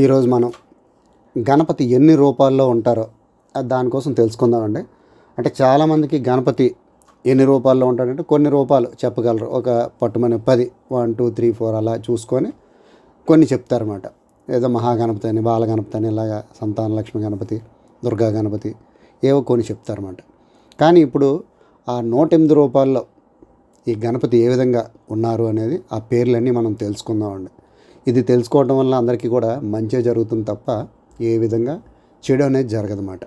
ఈరోజు మనం గణపతి ఎన్ని రూపాల్లో ఉంటారో అది దానికోసం తెలుసుకుందామండి. అంటే చాలామందికి గణపతి ఎన్ని రూపాల్లో ఉంటాడంటే కొన్ని రూపాలు చెప్పగలరు. ఒక పట్టుమని పది వన్ టూ త్రీ ఫోర్ అలా చూసుకొని కొన్ని చెప్తారన్నమాట. ఏదో మహాగణపతి అని బాలగణపతి అని ఇలాగ సంతాన లక్ష్మి గణపతి దుర్గా గణపతి ఏవో కొన్ని చెప్తారన్నమాట. కానీ ఇప్పుడు ఆ నూట ఎనిమిది రూపాల్లో ఈ గణపతి ఏ విధంగా ఉన్నారు అనేది ఆ పేర్లన్నీ మనం తెలుసుకుందామండి. ఇది తెలుసుకోవడం వల్ల అందరికీ కూడా మంచి జరుగుతుంది తప్ప ఏ విధంగా చెడు అనేది జరగదన్నమాట.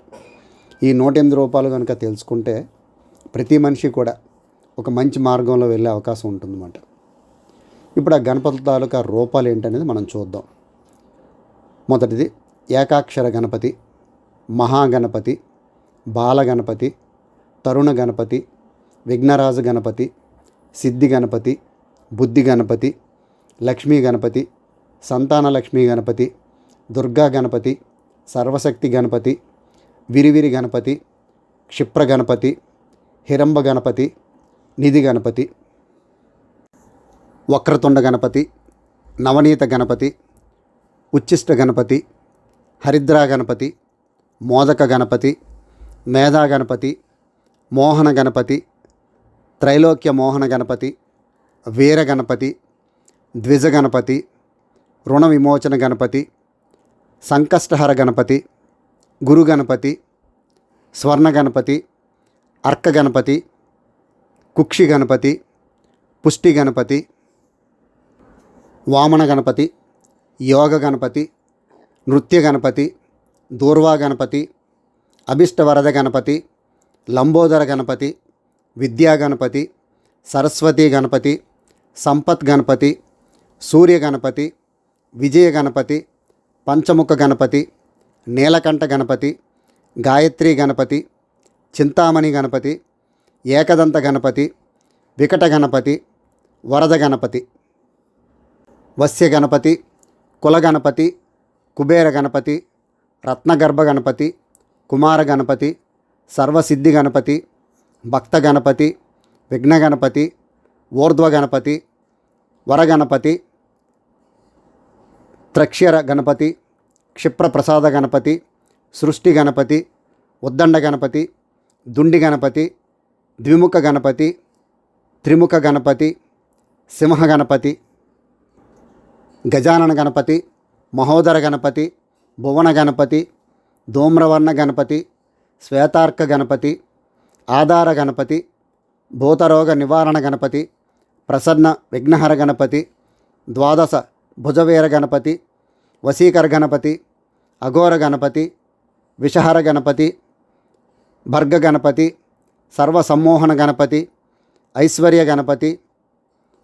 ఈ నూట ఎనిమిది రూపాయలు కనుక తెలుసుకుంటే ప్రతి మనిషి కూడా ఒక మంచి మార్గంలో వెళ్ళే అవకాశం ఉంటుందన్నమాట. ఇప్పుడు ఆ గణపతి తాలూకా రూపాలు ఏంటనేది మనం చూద్దాం. మొదటిది ఏకాక్షర గణపతి మహాగణపతి బాలగణపతి తరుణ గణపతి విఘ్నరాజు గణపతి సిద్ధి గణపతి బుద్ధి గణపతి లక్ష్మీ గణపతి సంతాన లక్ష్మీ గణపతి దుర్గా గణపతి సర్వశక్తి గణపతి విరివిరి గణపతి క్షిప్ర గణపతి హిరంబ గణపతి నిధి గణపతి వక్రతుండ గణపతి నవనీత గణపతి ఉచ్చిష్ట గణపతి హరిద్రా గణపతి మోదక గణపతి మేధా గణపతి మోహన గణపతి త్రైలోక్య మోహన గణపతి వీర గణపతి ద్విజ గణపతి రుణ విమోచన గణపతి సంకష్టహర గణపతి గురు గణపతి స్వర్ణ గణపతి అర్క గణపతి కుక్షి గణపతి పుష్టి గణపతి వామన గణపతి యోగ గణపతి నృత్య గణపతి దూర్వా గణపతి అభిష్టవరద గణపతి లంబోదర గణపతి విద్యా గణపతి సరస్వతి గణపతి సంపత్ గణపతి సూర్య గణపతి విజయ గణపతి పంచముఖ గణపతి నీలకంఠ గణపతి గాయత్రి గణపతి చింతామణి గణపతి ఏకదంత గణపతి వికట గణపతి వరద గణపతి వస్య గణపతి కుల గణపతి కుబేర గణపతి రత్నగర్భ గణపతి కుమార గణపతి సర్వసిద్ధి గణపతి భక్త గణపతి విఘ్న గణపతి ఊర్ధ్వ గణపతి వరగణపతి త్రక్షర గణపతి క్షిప్రప్రసాద గణపతి సృష్టి గణపతి ఉద్దండ గణపతి దుండి గణపతి ద్విముఖ గణపతి త్రిముఖ గణపతి సింహ గణపతి గజానన గణపతి మహోదర గణపతి భువన గణపతి ధూమ్రవర్ణ గణపతి శ్వేతార్క గణపతి ఆధార గణపతి భూతరోగ నివారణ గణపతి ప్రసన్న విఘ్నహర గణపతి ద్వాదశ భుజవీర గణపతి వశీకర గణపతి అఘోర గణపతి విషహర గణపతి భర్గ గణపతి సర్వసమ్మోహన గణపతి ఐశ్వర్య గణపతి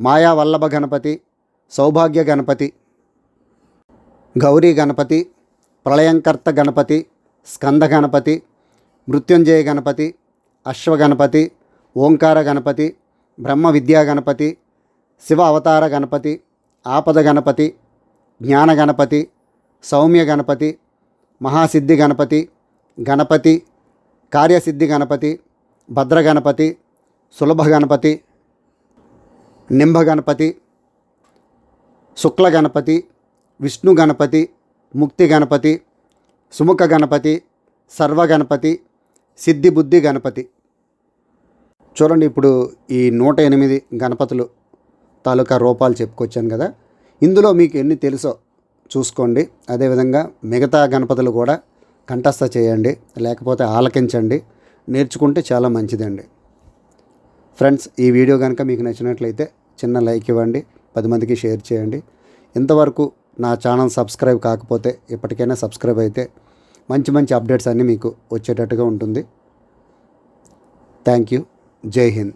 మాయావల్లభ గణపతి సౌభాగ్య గణపతి గౌరీ గణపతి ప్రళయంకర్త గణపతి స్కంద గణపతి మృత్యుంజయ గణపతి అశ్వగణపతి ఓంకార గణపతి బ్రహ్మ విద్యా గణపతి శివ అవతార గణపతి ఆపద గణపతి జ్ఞాన గణపతి సౌమ్య గణపతి మహాసిద్ధి గణపతి గణపతి కార్యసిద్ధి గణపతి భద్ర గణపతి సులభ గణపతి నింభ గణపతి శుక్ల గణపతి విష్ణు గణపతి ముక్తి గణపతి సుముఖ గణపతి సర్వ గణపతి సిద్ధి బుద్ధి గణపతి చూడండి ఇప్పుడు ఈ నూట ఎనిమిది గణపతులు. తాలూకా రూపాలు చెప్పుకొచ్చాను కదా. ఇందులో మీకు ఎన్ని తెలుసో చూసుకోండి. అదేవిధంగా మిగతా గణపతులు కూడా కంఠస్థ చేయండి లేకపోతే ఆలకించండి. నేర్చుకుంటే చాలా మంచిదండి. ఫ్రెండ్స్ ఈ వీడియో కనుక మీకు నచ్చినట్లయితే చిన్న లైక్ ఇవ్వండి పది మందికి షేర్ చేయండి. ఇంతవరకు నా ఛానల్ సబ్స్క్రైబ్ కాకపోతే ఇప్పటికైనా సబ్స్క్రైబ్ అయితే మంచి మంచి అప్డేట్స్ అన్నీ మీకు వచ్చేటట్టుగా ఉంటుంది. Thank you. జై హింద్.